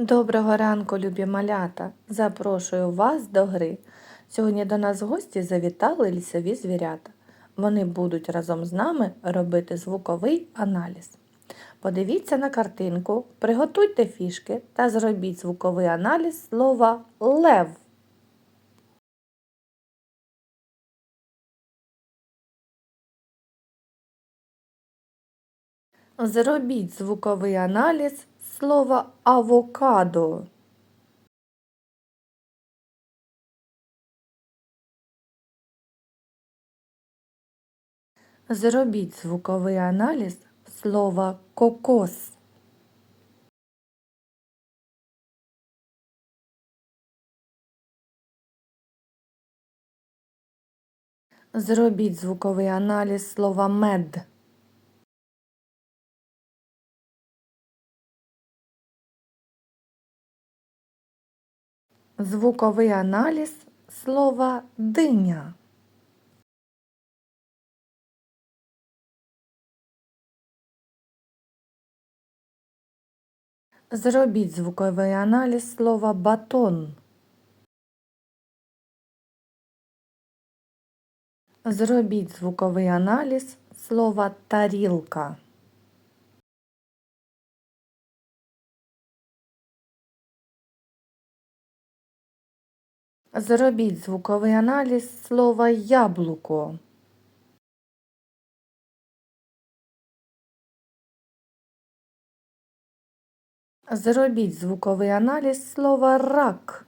Доброго ранку, любі малята! Запрошую вас до гри. Сьогодні до нас в гості завітали лісові звірята. Вони будуть разом з нами робити звуковий аналіз. Подивіться на картинку, приготуйте фішки та зробіть звуковий аналіз слова лев. Зробіть звуковий аналіз слова авокадо. Зробіть звуковий аналіз слова кокос. Зробіть звуковий аналіз слова мед. Звуковий аналіз слова диня. Зробіть звуковий аналіз слова батон. Зробіть звуковий аналіз слова тарілка. Зробіть звуковий аналіз слова яблуко. Зробіть звуковий аналіз слова рак.